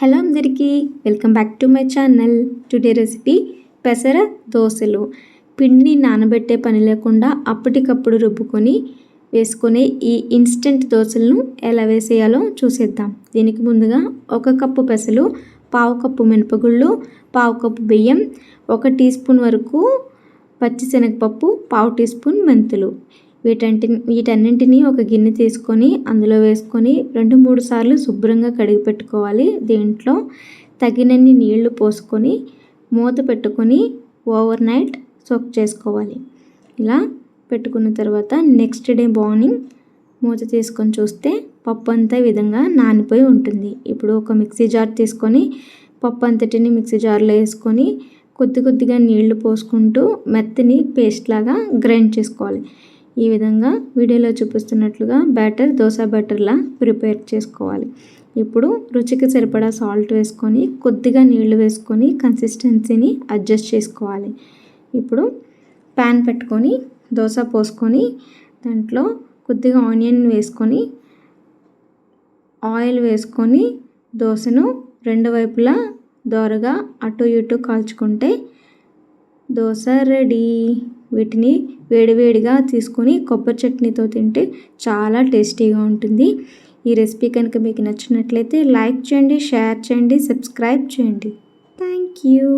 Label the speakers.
Speaker 1: Hello అందరికీ welcome back to my channel. Today recipe పెసర దోశలు. పిండిని నానబెట్టే పని లేకుండా అప్పటికప్పుడు రుబ్బుకొని వేసుకునే ఈ ఇన్స్టెంట్ దోశలను ఎలా వేసేయాలో చూసేద్దాం. దీనికి ముందుగా ఒక కప్పు పెసలు పావు కప్పు మినపగుళ్ళు పావు కప్పు బియ్యం ఒక టీ స్పూన్ వరకు పచ్చిశనగపప్పు పావు టీ స్పూన్ మెంతులు. వీటంటి వీటన్నింటినీ ఒక గిన్నె తీసుకొని అందులో వేసుకొని రెండు మూడు సార్లు శుభ్రంగా కడిగి పెట్టుకోవాలి. దీంట్లో తగినన్ని నీళ్ళు పోసుకొని మూత పెట్టుకొని ఓవర్ నైట్ సోక్ చేసుకోవాలి. ఇలా పెట్టుకున్న తర్వాత నెక్స్ట్ డే మార్నింగ్ మూత తీసుకొని చూస్తే పప్పు అంతా విధంగా నానిపోయి ఉంటుంది. ఇప్పుడు ఒక మిక్సీ జార్ తీసుకొని పప్పు అంతటిని మిక్సీ జార్లో వేసుకొని కొద్ది కొద్దిగా నీళ్ళు పోసుకుంటూ మెత్తని పేస్ట్ లాగా గ్రైండ్ చేసుకోవాలి. ఈ విధంగా వీడియోలో చూపిస్తున్నట్లుగా బ్యాటర్ దోశ బ్యాటర్లా ప్రిపేర్ చేసుకోవాలి. ఇప్పుడు రుచికి సరిపడా సాల్ట్ వేసుకొని కొద్దిగా నీళ్ళు వేసుకొని కన్సిస్టెన్సీని అడ్జస్ట్ చేసుకోవాలి. ఇప్పుడు ప్యాన్ పెట్టుకొని దోశ పోసుకొని దాంట్లో కొద్దిగా ఆనియన్ వేసుకొని ఆయిల్ వేసుకొని దోశను రెండు వైపులా దోరగా అటు ఇటు కాల్చుకుంటే దోశ రెడీ. వీటిని వేడివేడిగా తీసుకొని కొబ్బరి చట్నీతో తింటే చాలా టేస్టీగా ఉంటుంది. ఈ రెసిపీ కనుక మీకు నచ్చినట్లయితే లైక్ చేయండి షేర్ చేయండి సబ్స్క్రైబ్ చేయండి. Thank you.